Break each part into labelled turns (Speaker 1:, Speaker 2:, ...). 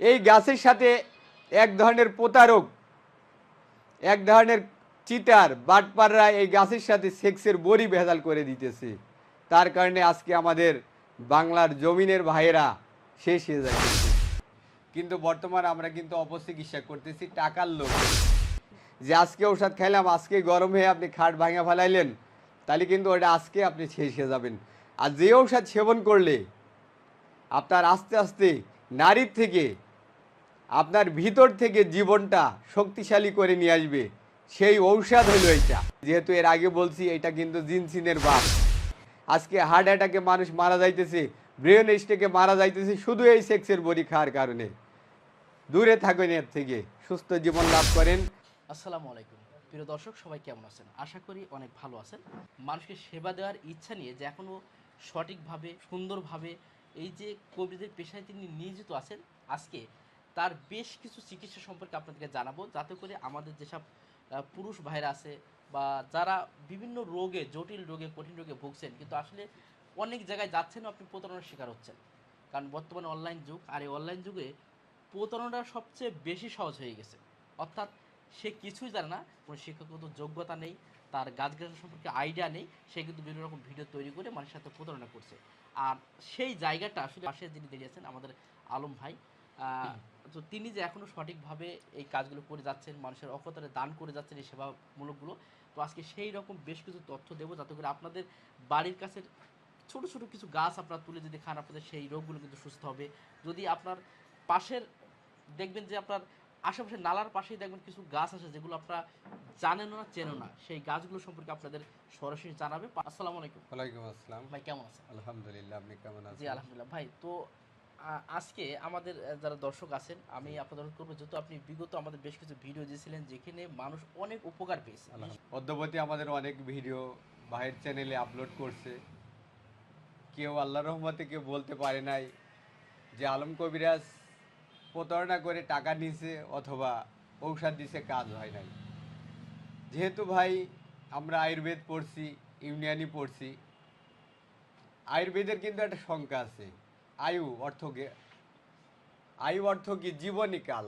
Speaker 1: এই গাছের সাথে এক ধরনের প্রতারক, এক ধরনের চিটার, বাটপাররা এই গাছের সাথে সেক্সের বড়ি ভেজাল করে দিতেছে। তার কারণে আজকে আমাদের বাংলার জমিনের ভাইয়েরা শেষ হয়ে যাচ্ছে। কিন্তু বর্তমানে আমরা কিন্তু অপচিকিৎসা করতেছি টাকার লোক যে আজকে ওষুধ খাইলাম, আজকে গরম হয়ে আপনি খাট ভাঙা ফেলাইলেন, তাহলে কিন্তু ওটা আজকে আপনি শেষ হয়ে যাবেন। আর যে ঔষধ সেবন করলে আপনার আস্তে আস্তে নারীর থেকে আপনার ভিতর থেকে জীবনটা শক্তিশালী করে নিয়ে আসবে। সেই ঔষধ হলো এটা। যেহেতু এর আগে বলছি, এটা কিন্তু জিনসিনের বাপ আজকে হার্ট অ্যাটাকে মানুষ মারা যাইতেছে, ব্রেন স্টেকে মারা যাইতেছে, শুধু এই সেক্সের বড়ি খাওয়ার কারণে। দূরে থাকেন এর থেকে। সুস্থ জীবন লাভ করেন।
Speaker 2: আসসালামু আলাইকুম। প্রিয় দর্শক, সবাই কেমন আছেন? আশা করি অনেক ভালো আছেন। মানুষকে সেবা দেওয়ার ইচ্ছা নিয়ে যে এখনও সঠিকভাবে, সুন্দরভাবে এই যে কবিদের পেশায় তিনি নিয়োজিত আছেন, আজকে তার বেশ কিছু চিকিৎসা সম্পর্কে আপনাদেরকে জানাব। যাতে করে আমাদের যেসব পুরুষ ভাইরা আছে বা যারা বিভিন্ন রোগে, জটিল রোগে, কঠিন রোগে ভুগছেন, কিন্তু আসলে অনেক জায়গায় যাচ্ছেন আপনি প্রতারণার শিকার হচ্ছেন। কারণ বর্তমানে অনলাইন যুগ, আর এই অনলাইন যুগে প্রতারণাটা সবচেয়ে বেশি সহজ হয়ে গেছে। অর্থাৎ সে কিছুই জানে না, কোনো শিক্ষাগত যোগ্যতা নেই, তার গাছগাছালি সম্পর্কে আইডিয়া নেই, সে কিন্তু বিভিন্ন রকম ভিডিও তৈরি করে মানুষের সাথে প্রতারণা করছে। আর সেই জায়গাটা আসলে পাশে যিনি দাঁড়িয়েছেন আমাদের আলম ভাই তো তিনি যে এখনও সঠিকভাবে এই কাজগুলো করে যাচ্ছেন মানুষের অকতারে দান করে যাচ্ছেন এই সেবামূলকগুলো তো আজকে সেই রকম বেশ কিছু তথ্য দেবো যাতে করে আপনাদের বাড়ির কাছে ছোট ছোট কিছু গাছ আপনারা তুলে যদি খান আপনাদের সেই রোগগুলো কিন্তু সুস্থ হবে। যদি আপনার পাশের দেখবেন যে আপনার আশেপাশে নালার পাশেই দেখবেন কিছু গাছ আছে যেগুলো আপনারা জানেন না চেনেন না সেই গাছগুলো সম্পর্কে আপনাদের সরাসরি জানাবে। আসসালামু আলাইকুম।
Speaker 1: ওয়ালাইকুম আসসালাম।
Speaker 2: ভাই কেমন আছেন?
Speaker 1: আলহামদুলিল্লাহ আপনি কেমন আছেন?
Speaker 2: জি আলহামদুলিল্লাহ। ভাই তো আজকে আমাদের যারা দর্শক আছেন, আমি আপনাদের অনুরোধ করব যেহেতু আপনি বিগত আমাদের বেশ কিছু ভিডিও দিয়েছিলেন, যেখানে মানুষ অনেক উপকার পেয়েছে।
Speaker 1: অদ্যবতী আমাদের অনেক ভিডিও ভাইয়ের চ্যানেলে আপলোড করছে। কেউ আল্লাহ রহমতে কেউ বলতে পারে নাই যে আলম কবিরাজ প্রতারণা করে টাকা নিছে অথবা ঔষধ দিছে, কাজ হয় নাই। যেহেতু ভাই আমরা আয়ুর্বেদ পড়ছি ইউনিয়ানি পড়ছি, আয়ুর্বেদের কিন্তু একটা সংখ্যা আছে। আয়ু, অর্থ আয়ু, অর্থ কি জীবনীকাল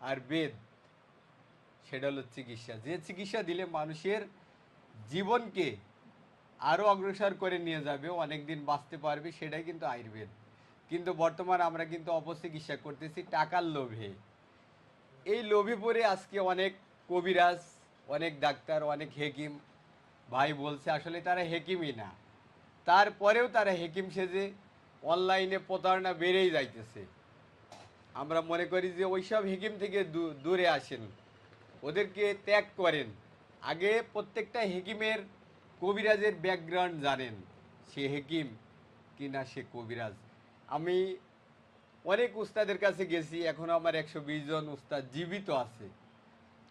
Speaker 1: আর বেদ? সেটা হলো চিকিৎসা। যে চিকিৎসা দিলে মানুষের জীবনকে আরও অগ্রসর করে নিয়ে যাবে অনেক দিন বাঁচতে পারবে, সেটাই কিন্তু আয়ুর্বেদ। কিন্তু বর্তমান আমরা কিন্তু অপচিকিৎসা করতেছি টাকার লোভে। এই লোভে পড়ে আজকে অনেক কবিরাজ, অনেক ডাক্তার, অনেক হেকিম ভাই বলছে, আসলে তারা হেকিমই না। তারপরেও তারা হেকিম সেজে অনলাইনে প্রতারণা বেড়েই যাইতেছে। আমরা মনে করি যে ওইসব হেকিম থেকে দূরে আসেন। ওদেরকে ত্যাগ করেন। আগে প্রত্যেকটা হেকিমের কবিরাজের ব্যাকগ্রাউন্ড জানেন। সে হেকিম কি না সে কবিরাজ। আমি অনেক উস্তাদের কাছে গেছি এখনও আমার একশো বিশ জন উস্তাদ জীবিত আছে।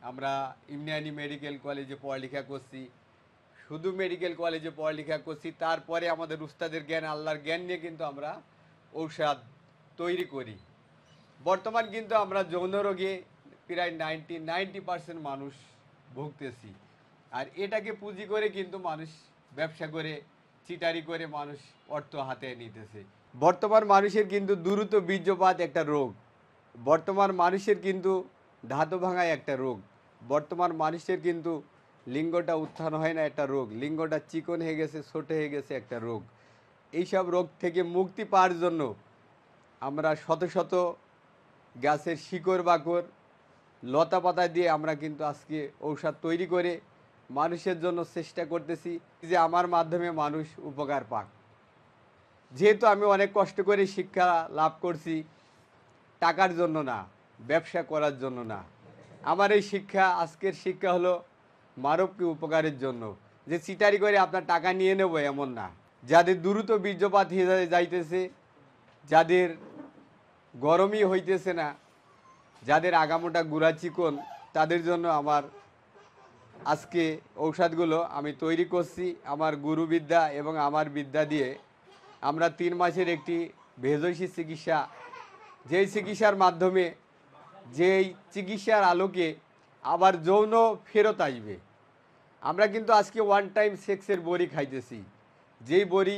Speaker 1: আমরা ইমনিয়ানি মেডিকেল কলেজে পড়ালেখা করছি। শুধু মেডিকেল কলেজে পড়ালেখা করছি, তারপরে আমাদের উস্তাদের জ্ঞান, আল্লাহর জ্ঞান নিয়ে কিন্তু আমরা ঔষধ তৈরি করি। বর্তমান কিন্তু আমরা যৌন রোগে প্রায় নাইনটি নাইনটি পার্সেন্ট মানুষ ভুগতেছি। আর এটাকে পুঁজি করে কিন্তু মানুষ ব্যবসা করে, চিটারি করে মানুষ অর্থ হাতে নিতেছে। বর্তমান মানুষের কিন্তু দ্রুত বীর্যপাত একটা রোগ। বর্তমান মানুষের কিন্তু ধাতু ভাঙায় একটা রোগ। বর্তমান মানুষের কিন্তু লিঙ্গটা উত্থান হয় না, একটা রোগ। লিঙ্গটা চিকন হয়ে গেছে, ছোট হয়ে গেছে, একটা রোগ। এইসব রোগ থেকে মুক্তি পাওয়ার জন্য আমরা শত শত গাছের শিকড় বাকড়, লতা পাতা দিয়ে আমরা কিন্তু আজকে ঔষধ তৈরি করে মানুষের জন্য চেষ্টা করতেছি যে আমার মাধ্যমে মানুষ উপকার পাক। যেহেতু আমি অনেক কষ্ট করে শিক্ষা লাভ করছি, টাকার জন্য না, ব্যবসা করার জন্য না। আমার এই শিক্ষা, আজকের শিক্ষা হলো মানবকে উপকারের জন্য? যে চিটারি করে আপনার টাকা নিয়ে নেব এমন না। যাদের দ্রুত বীর্যপাত হয়ে যাইতেছে, যাদের গরমই হইতেছে না, যাদের আগামোটা গুড়া চিকন, তাদের জন্য আমার আজকে ঔষধগুলো আমি তৈরি করছি আমার গুরুবিদ্যা এবং আমার বিদ্যা দিয়ে। আমরা তিন মাসের একটি ভেজসী চিকিৎসা যেই চিকিৎসার মাধ্যমে যেই চিকিৎসার আলোকে আবার যৌন ফেরত আসবে। আমরা কিন্তু আজকে ওয়ান টাইম সেক্সের বড়ি খাইতেছি। যেই বড়ি,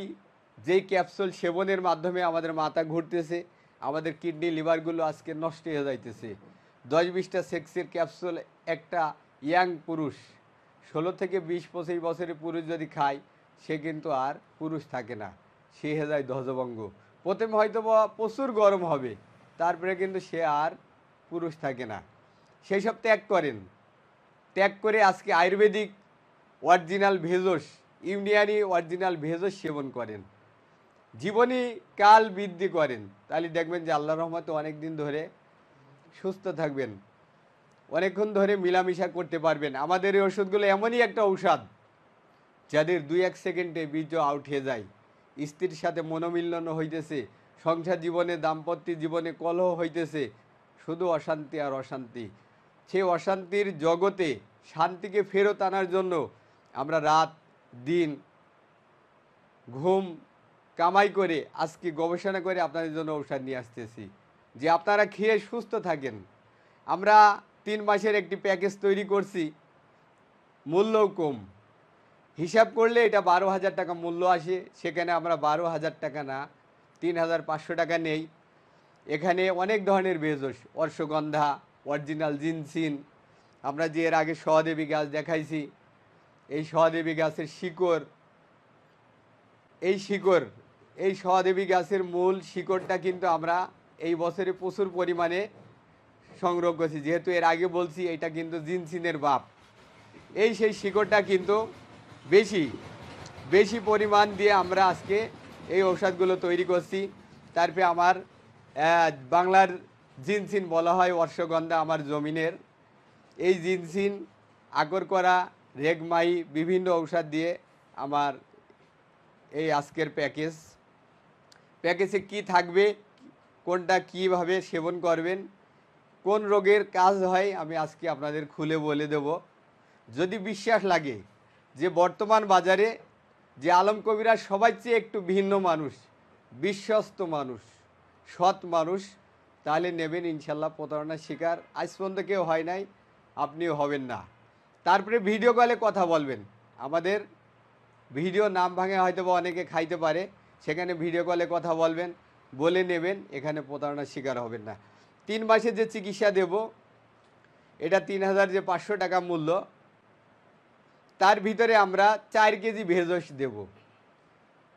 Speaker 1: যেই ক্যাপসুল সেবনের মাধ্যমে আমাদের মাথা ঘুরতেছে, আমাদের কিডনি লিভারগুলো আজকে নষ্ট হয়ে যাইতেছে। দশ বিশটা সেক্সের ক্যাপসুল একটা ইয়াং পুরুষ, ষোলো থেকে বিশ পঁচিশ বছরের পুরুষ যদি খায়, সে কিন্তু আর পুরুষ থাকে না, সে হয়ে যায় ধ্বজভঙ্গ প্রথমে হয়তো প্রচুর গরম হবে, তারপরে কিন্তু সে আর পুরুষ থাকে না। সেই সব ত্যাগ করেন। ত্যাগ করে আজকে আয়ুর্বেদিক অরিজিনাল ভেষজ ইউনিয়ানি অরিজিনাল ভেষজ সেবন করেন। জীবনী কাল বৃদ্ধি করেন। তাহলে দেখবেন যে আল্লাহ রহমতে অনেক দিন ধরে সুস্থ থাকবেন। অনেকক্ষণ ধরে মিলামিশা করতে পারবেন। আমাদের এই ওষুধগুলো এমনই একটা ঔষধ, যাদের দুই এক সেকেন্ডে বীর্য আউট হয়ে যায়। স্ত্রীর সাথে মনোমিলন হইতেছে, সংসার জীবনে, দাম্পত্য জীবনে কলহ হইতেছে। শুধু অশান্তি আর অশান্তি। সেই অশান্তির জগতে শান্তিকে ফেরত আনার জন্য আমরা রাত, দিন, ঘুম কামাই করে, আজকে গবেষণা করে আপনাদের জন্য ঔষধ নিয়ে আসতেছি। যে আপনারা খেয়ে সুস্থ থাকেন। আমরা তিন মাসের একটি প্যাকেজ তৈরি করছি। মূল্যও কম। হিসাব করলে এটা বারো হাজার টাকা মূল্য আসে। সেখানে আমরা বারো হাজার টাকা না, তিন হাজার পাঁচশো টাকা নেই। এখানে অনেক ধরনের ভেষজ অর্শগন্ধা অরিজিনাল জিনসিন আমরা যে এর আগে সহদেবী গাছ দেখাইছি, এই সহদেবী গাছের শিকড়, এই শিকড়, এই সহদেবী গাছের মূল শিকড়টা কিন্তু আমরা এই বছরে প্রচুর পরিমাণে সংগ্রহ করছি। যেহেতু এর আগে বলছি, এটা কিন্তু জিনসিনের বাপ। এই সেই শিকড়টা কিন্তু বেশি বেশি পরিমাণ দিয়ে আমরা আজকে এই ঔষধগুলো তৈরি করছি। তারপরে আমার বাংলার জিনসিন বলা হয় অর্শগন্ধা আমার জমিনের। এই জিনসিন, আগর করা, রেগমাই, বিভিন্ন ঔষধ দিয়ে আমার এই আজকের প্যাকেজ। প্যাকেজে কি থাকবে, কোনটা কীভাবে সেবন করবেন, কোন রোগের কাজ হয়, আমি আজকে আপনাদের খুলে বলে দেব। যদি বিশ্বাস লাগে যে বর্তমান বাজারে যে আলম কবিরা সবাই চেয়ে একটু ভিন্ন মানুষ, বিশ্বস্ত মানুষ, সৎ মানুষ তাহলে নেবেন ইনশাল্লাহ প্রতারণার শিকার। আজ পর্যন্ত কেউ হয় নাই, আপনিও হবেন না। তারপরে ভিডিও কলে কথা বলবেন। আমাদের ভিডিও নাম ভাঙে হয়তো বা অনেকে খাইতে পারে, সেখানে ভিডিও কলে কথা বলবেন, বলে নেবেন, এখানে প্রতারণার শিকার হবেন না। তিন মাসে যে চিকিৎসা দেব, এটা তিন হাজার যে পাঁচশো টাকা মূল্য, তার ভিতরে আমরা চার কেজি ভেষজ দেব।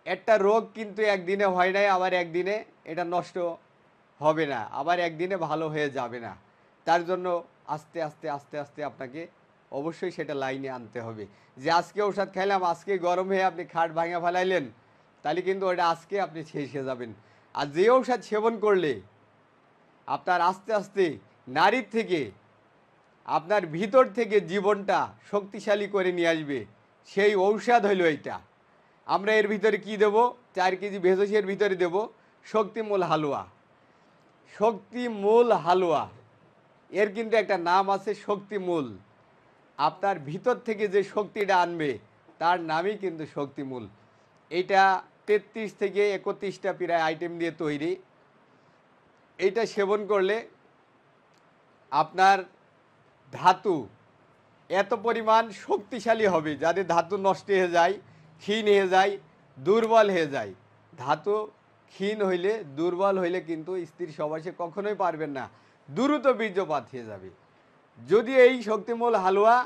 Speaker 1: একটা রোগ কিন্তু একদিনে হয় নাই, আবার একদিনে এটা নষ্ট হবে না, আবার একদিনে ভালো হয়ে যাবে না। তার জন্য আস্তে আস্তে আস্তে আস্তে আপনাকে অবশ্যই সেটা লাইনে আনতে হবে। যে আজকে ওষুধ খাইলাম, আজকে গরম হয়ে আপনি খাট ভাঙা ফেলাইলেন, তাহলে কিন্তু ওটা আজকে আপনি শেষে যাবেন। আর যে ঔষধ সেবন করলে, আপনার আস্তে আস্তে নারীর থেকে, আপনার ভিতর থেকে জীবনটা শক্তিশালী করে নিয়ে আসবে, সেই ঔষধ হইল এইটা। আমরা এর ভিতরে কি দেব? চার কেজি ভেষজের ভিতরে দেব, শক্তিমূল হালুয়া। শক্তিমূল হালুয়া। এর কিন্তু একটা নাম আছে শক্তিমূল আপনার ভিতর থেকে যে শক্তিটা আনবে, তার নামই কিন্তু শক্তিমূল এটা তেত্রিশ থেকে একত্রিশটা প্রায় আইটেম দিয়ে তৈরি। এটা সেবন করলে আপনার ধাতু এত পরিমাণ শক্তিশালী হবে যাদের ধাতু নষ্ট হয়ে যায়, ক্ষীণ হয়ে যায়, দুর্বল হয়ে যায়। ধাতু ক্ষীণ হইলে, দুর্বল হইলে কিন্তু স্ত্রীর সবাসে কখনোই পারবেন না। দ্রুত বীর্যপাত হয়ে যাবে। যদি এই শক্তিমূল হালুয়া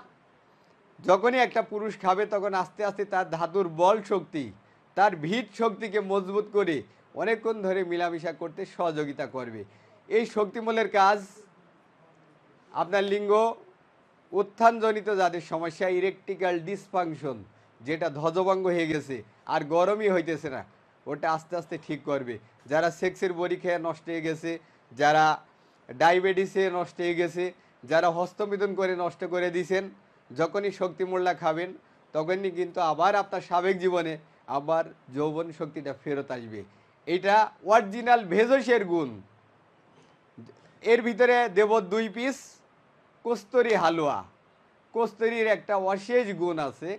Speaker 1: যখনই একটা পুরুষ খাবে, তখন আস্তে আস্তে তার ধাতুর বল শক্তি, তার ভিত শক্তিকে মজবুত করে অনেকক্ষণ ধরে মিলামিশা করতে সহযোগিতা করবে। এই শক্তিমূলের কাজ আপনার লিঙ্গ উত্থানজনিত যাদের সমস্যা ইরেকটিক্যাল ডিসফাংশন যেটা ধ্বজভঙ্গ হয়ে গেছে, আর গরমই হইতেছে না। ওটা আস্তে আস্তে ঠিক করবে। যারা সেক্সের বড়ি খেয়ে নষ্ট হয়ে গেছে, যারা ডায়াবেটিসে নষ্ট হয়ে গেছে, যারা হস্তমিদন করে নষ্ট করে দিয়েছেন, যখনই শক্তিমূল্যা খাবেন, তখনই কিন্তু আবার আপনার সাবেক জীবনে আবার যৌবন শক্তিটা ফেরত আসবে। এটা অরিজিনাল ভেজসের গুণ। এর ভিতরে দেব দুই পিস, কস্তুরি হালুয়া। কস্তুরির একটা অশেষ গুণ আছে।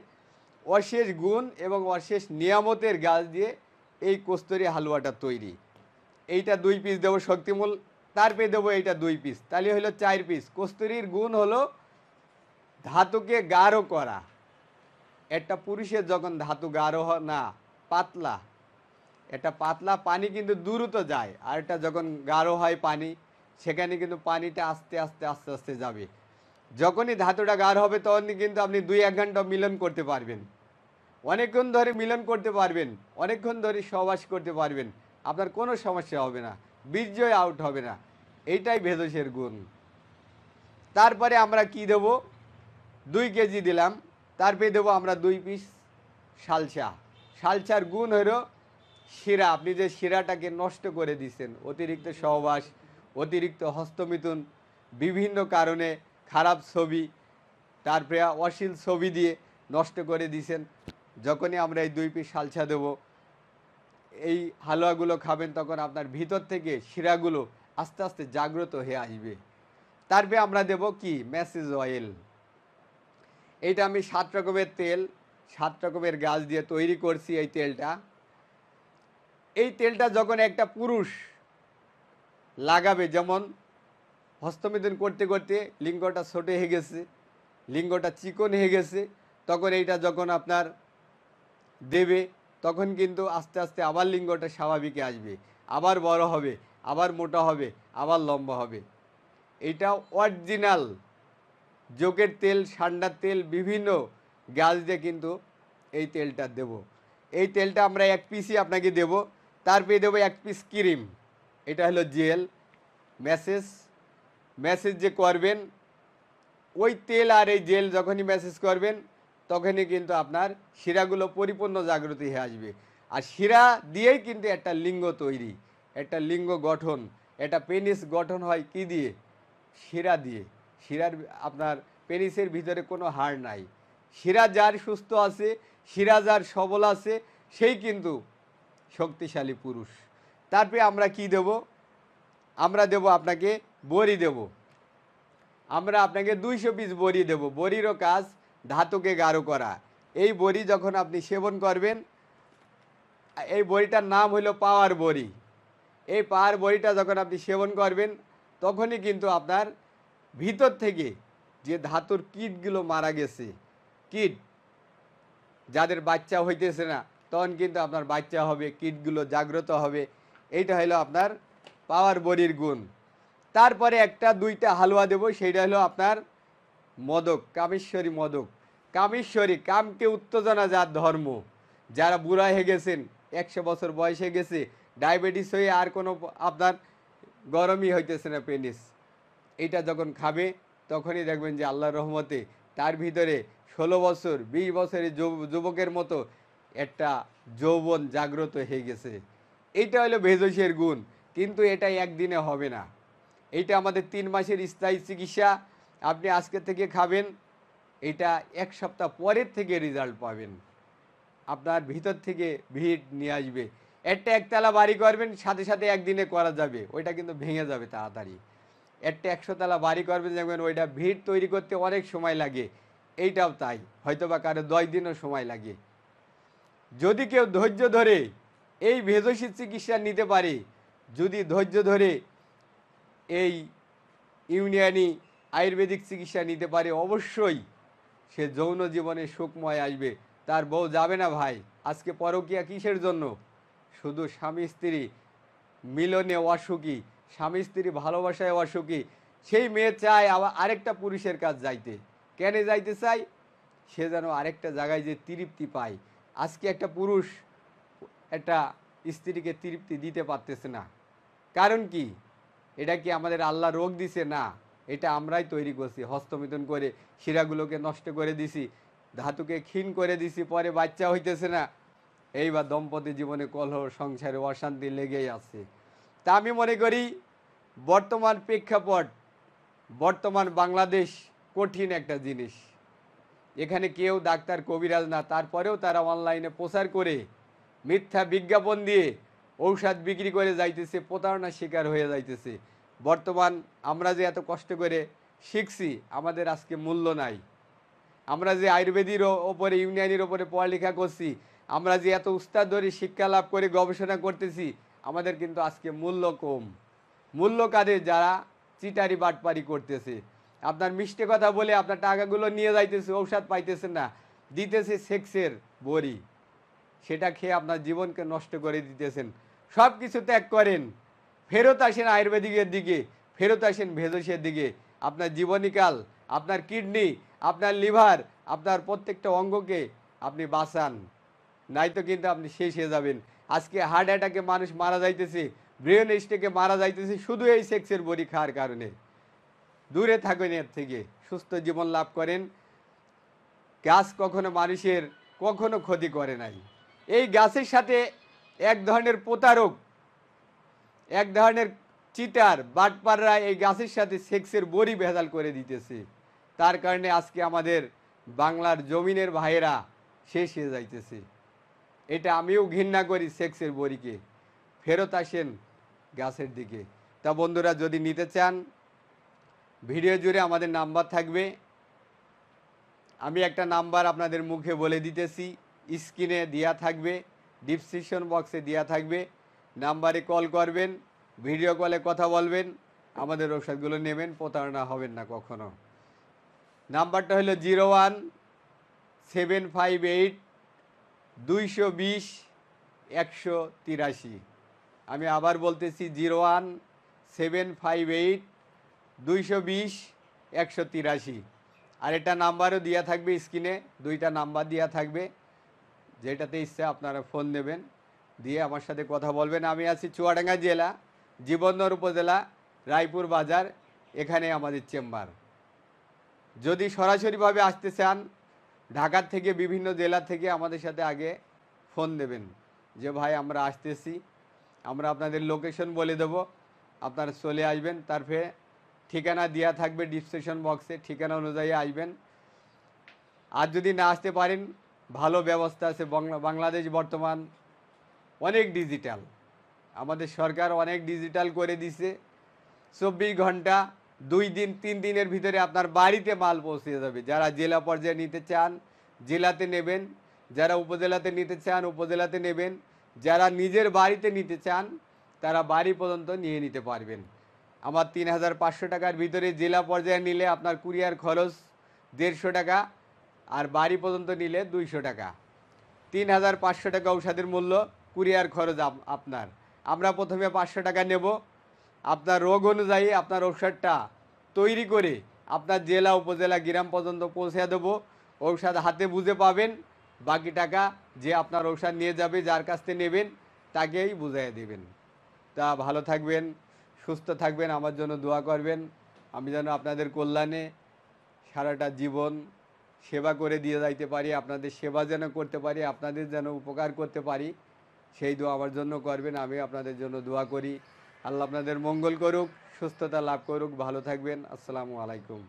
Speaker 1: অশেষ গুণ এবং অশেষ নিয়ামতের গাছ দিয়ে এই কস্তুরি হালুয়াটা তৈরি। এইটা দুই পিস দেবো শক্তিমূল তারপরে দেবো এইটা দুই পিস তাহলে হলো চার পিস কস্তুরির গুণ হলো ধাতুকে গাঢ় করা। একটা পুরুষের যখন ধাতু গাঢ় হ- না, পাতলা এটা পাতলা পানি কিন্তু দ্রুত যায়। আর এটা যখন গাঢ় হয় পানি, সেখানে কিন্তু পানিটা আস্তে আস্তে আস্তে আস্তে যাবে। যখনই ধাতুটা গাঢ় হবে তখনই কিন্তু আপনি দুই এক ঘণ্টা মিলন করতে পারবেন। অনেকক্ষণ ধরে মিলন করতে পারবেন, অনেকক্ষণ ধরে সহবাস করতে পারবেন। আপনার কোনো সমস্যা হবে না বীর্যয় আউট হবে না। এইটাই ভেদসের গুণ। তারপরে আমরা কি দেব? দুই কেজি দিলাম, তারপরে দেবো আমরা দুই পিস শালসা শালসার গুণ হলো শিরা। আপনি যে শিরাটাকে নষ্ট করে দিচ্ছেন, অতিরিক্ত সহবাস, অতিরিক্ত হস্তমিথুন, বিভিন্ন কারণে খারাপ ছবি, তারপরে অশ্লীল ছবি দিয়ে নষ্ট করে দিয়েছেন যখনই আমরা এই দুই পিস শালসা দেবো, এই হালুয়াগুলো খাবেন তখন আপনার ভিতর থেকে শিরাগুলো আস্তে আস্তে জাগ্রত হয়ে আসবে। তারপরে আমরা দেব কি? Massage oil. এইটা আমি সাত রকমের তেল, সাত রকমের গাছ দিয়ে তৈরি করছি এই তেলটা। এই তেলটা যখন একটা পুরুষ লাগাবে, যেমন হস্তমিথুন করতে করতে লিঙ্গটা ছোটে হয়ে গেছে, লিঙ্গটা চিকন হয়ে গেছে, তখন এইটা যখন আপনার দেবে, তখন কিন্তু আস্তে আস্তে আবার লিঙ্গটা স্বাভাবিকে আসবে। আবার বড় হবে, আবার মোটা হবে, আবার লম্বা হবে। এটা অরিজিনাল যোগের তেল, সান্ডার তেল, বিভিন্ন গাছ দিয়ে কিন্তু এই তেলটা দেব। এই তেলটা আমরা এক পিসই আপনাকে দেব। তারপরে দেবো এক পিস ক্রিম এটা হলো জেল মেসেজ মেসেজ যে করবেন, ওই তেল আর এই জেল যখনই মেসেজ করবেন তখনই কিন্তু আপনার শিরাগুলো পরিপূর্ণ জাগ্রতি হয়ে আসবে। আর শিরা দিয়েই কিন্তু একটা লিঙ্গ তৈরি, একটা লিঙ্গ গঠন। একটা পেনিস গঠন হয় কি দিয়ে? শিরা দিয়ে। শিরার আপনার পেনিসের ভিতরে কোনো হাড় নাই। শিরা যার সুস্থ আছে, শিরা যার সবল আছে, সেই কিন্তু শক্তিশালী পুরুষ। তারপরে আমরা কি দেব? আমরা দেব আপনাকে বড়ি দেব। আমরা আপনাকে দুইশো পিস বড়ি দেব। বড়িরও কাজ ধাতুকে গাঢ় করা। এই বড়ি যখন আপনি সেবন করবেন, এই বড়িটার নাম হলো পাওয়ার বড়ি। এই পাওয়ার বড়িটা যখন আপনি সেবন করবেন, তখনই কিন্তু আপনার ভিতর থেকে যে ধাতুর কীটগুলো মারা গেছে, কীট, যাদের বাচ্চা হইতেছে না, তখন কিন্তু আপনার বাচ্চা হবে, কীটগুলো জাগ্রত হবে। এইটা হলো আপনার পাওয়ার বড়ির গুণ। তারপরে একটা, দুইটা হালুয়া দেবো, সেইটা হলো আপনার মদক, কামেশ্বরী মদক। কামেশ্বরী কামকে উত্তেজনা যার ধর্ম। যারা বুড়া হয়ে গেছেন, একশো বছর বয়স গেছে, ডায়াবেটিস হয়ে আর কোনো আপনার গরমই হইতেছে না পেনিস। এটা যখন খাবে, তখনই দেখবেন যে আল্লাহর রহমতে তার ভিতরে ষোলো বছর, বিশ বছরের যুবকের মতো একটা যৌবন জাগ্রত হয়ে গেছে। এটা হলো ভেজসের গুণ, কিন্তু এটা একদিনে হবে না। এটা আমাদের তিন মাসের স্থায়ী চিকিৎসা আপনি আজকে থেকে খাবেন, এটা এক সপ্তাহ পরের থেকে রেজাল্ট পাবেন। আপনার ভিতর থেকে ভিড় নিয়ে আসবে। একটা একতলা বাড়ি করবেন, সাথে সাথে একদিনে করা যাবে। ওইটা কিন্তু ভেঙে যাবে তাড়াতাড়ি। একটা একশো তলা বাড়ি করবেন, দেখবেন ওইটা ভিড় তৈরি করতে অনেক সময় লাগে। এইটাও তাই হয়তো বা কারও দশ দিনও সময় লাগে। যদি কেউ ধৈর্য ধরে এই ভেদসী চিকিৎসা নিতে পারে, যদি ধৈর্য ধরে এই ইউনিয়নি আয়ুর্বেদিক চিকিৎসা নিতে পারে, অবশ্যই। সে যৌন জীবনে সুখময় আসবে। তার বউ যাবে না ভাই। আজকে পরকিয়া কিসের জন্য? শুধু স্বামী স্ত্রী মিলনে অসুখী, স্বামী স্ত্রী ভালোবাসায় অসুখী। সেই মেয়ে চায় আবার আরেকটা পুরুষের কাজ যাইতে। কেন যাইতে চাই সে যেন আরেকটা জায়গায় যে তৃপ্তি পায়। আজকে একটা পুরুষ একটা স্ত্রীকে তৃপ্তি দিতে পারতেছে না। কারণ কি? এটা কি আমাদের আল্লাহ রোগ দিছে না? এটা আমরাই তৈরি করছি, হস্তমিথুন করে শিরাগুলোকে নষ্ট করে দিছি, ধাতুকে ক্ষীণ করে দিছি, পরে বাচ্চা হইতেছে না। এইবার দম্পতি জীবনে কলহ, সংসারে অশান্তি লেগেই আছে। তা আমি মনে করি, বর্তমান প্রেক্ষাপট, বর্তমান বাংলাদেশ কঠিন একটা জিনিস। এখানে কেউ ডাক্তার কবিরাজ না, তারপরেও তারা অনলাইনে প্রচার করে, মিথ্যা বিজ্ঞাপন দিয়ে ঔষধ বিক্রি করে যাইতেছে, প্রতারণার শিকার হয়ে যাইতেছে। বর্তমান আমরা যে এত কষ্ট করে শিখছি, আমাদের আজকে মূল্য নাই। আমরা যে আয়ুর্বেদির ওপরে, ইউনিয়নের ওপরে পড়ালেখা করছি, আমরা যে এত উস্তাদ ধরে শিক্ষা লাভ করে গবেষণা করতেছি, আমাদের কিন্তু আজকে মূল্য কম। মূল্য কাদের যারা চিটারি বাটপারি করতেছে। আপনার মিষ্টি কথা বলে আপনার টাকাগুলো নিয়ে যাইতেছে, ঔষধ পাইতেছে না, দিতেছে সেক্সের বড়ি। সেটা খেয়ে আপনার জীবনকে নষ্ট করে দিতেছেন। সব কিছু ত্যাগ করেন। ফেরত আসেন আয়ুর্বেদিকের দিকে, ফেরত আসেন ভেষজের দিকে। আপনার জীবনীকাল আপনার কিডনি, আপনার লিভার, আপনার প্রত্যেকটা অঙ্গকে আপনি বাঁচান। নাই তো কিন্তু আপনি শেষ হয়ে যাবেন। আজকে হার্ট অ্যাটাকে মানুষ মারা যাইতেছে, ব্রেন স্টেকে মারা যাইতেছে, শুধু এই সেক্সের বড়ি খাওয়ার কারণে। দূরে থাকেন এর থেকে, সুস্থ জীবন লাভ করেন। গাছ কখনো মানুষের কখনো ক্ষতি করে নাই। এই গাছের সাথে এক ধরনের প্রতারক এক ধরনের চিটার বাটপাররা এই গাছের সাথে সেক্সের বড়ি ভেজাল করে দিতেছে। তার কারণে আজকে আমাদের বাংলার জমিনের ভাইয়েরা শেষ হয়ে যাইতেছে। এটা আমিও ঘৃণা করি সেক্সের বড়িকে। ফেরত আসেন গাছের দিকে। তা বন্ধুরা, যদি নিতে চান, ভিডিও জুড়ে আমাদের নাম্বার থাকবে। আমি একটা নাম্বার আপনাদের মুখে বলে দিতেছি। স্ক্রিনে দেওয়া থাকবে, ডিসক্রিপশন বক্সে দেওয়া থাকবে। নাম্বারে কল করবেন, ভিডিও কলে কথা বলবেন, আমাদের ঔষধগুলো নেবেন, প্রতারণা হবেন না কখনো। নাম্বারটা হলো zero one seven five eight দুইশো বিশ একশো তিরাশি। আমি আবার বলতেছি zero one seven five eight দুইশো বিশ একশো তিরাশি। আর এটা নাম্বারও দেওয়া থাকবে স্ক্রিনে, দুইটা নাম্বার দেওয়া থাকবে। যেটাতে ইচ্ছা আপনারা ফোন দেবেন। দিয়ে আমার সাথে কথা বলবেন। আমি আছি চুয়াডাঙ্গা জেলা, জীবনদর উপজেলা, রায়পুর বাজার, এখানে আমাদের চেম্বার। যদি সরাসরিভাবে আসতে চান ঢাকার থেকে বিভিন্ন জেলা থেকে আমাদের সাথে আগে ফোন দেবেন। যে, ভাই, আমরা আসতেছি। আমরা আপনাদের লোকেশন বলে দেব। আপনারা চলে আসবেন। তারপরে ঠিকানা দেওয়া থাকবে ডিসক্রিপশন বক্সে। ঠিকানা অনুযায়ী আসবেন। আর যদি না আসতে পারেন, ভালো ব্যবস্থা আছে। বাংলাদেশ বর্তমান অনেক ডিজিটাল আমাদের সরকার অনেক ডিজিটাল করে দিছে। চব্বিশ ঘণ্টা, দুই দিন, তিন দিনের ভিতরে আপনার বাড়িতে মাল পৌঁছে যাবে। যারা জেলা পর্যায়ে নিতে চান, জেলাতে নেবেন। যারা উপজেলাতে নিতে চান, উপজেলাতে নেবেন। যারা নিজের বাড়িতে নিতে চান, তারা বাড়ি পর্যন্ত নিয়ে নিতে পারবেন। আমার তিন হাজার পাঁচশো টাকার ভিতরে জেলা পর্যায়ে নিলে আপনার কুরিয়ার খরচ দেড়শো টাকা, আর বাড়ি পর্যন্ত নিলে দুইশো টাকা। তিন হাজার পাঁচশো টাকা ঔষধের মূল্য কুরিয়ার খরচ আপ- আপনার। আমরা প্রথমে পাঁচশো টাকা নেব। আপনার রোগ অনুযায়ী আপনার ঔষধটা তৈরি করে আপনার জেলা, উপজেলা, গ্রাম পর্যন্ত পৌঁছে দেবো। ঔষধ হাতে বুঝে পাবেন। বাকি টাকা যে আপনার ঔষধ নিয়ে যাবে, যার কাছ থেকে নেবেন, তাকেই বুঝাই দেবেন। তা ভালো থাকবেন, সুস্থ থাকবেন, আমার জন্য দোয়া করবেন। আমি যেন আপনাদের কল্যাণে সারাটা জীবন সেবা করে দিয়ে যাইতে পারি, আপনাদের সেবা যেন করতে পারি, আপনাদের যেন উপকার করতে পারি। সেই দোয়া আমার জন্য করবেন, আমি আপনাদের জন্য দোয়া করি। আল্লাহ আপনাদের মঙ্গল করুক, সুস্থতা লাভ করুক, ভালো থাকবেন। আসসালামু আলাইকুম।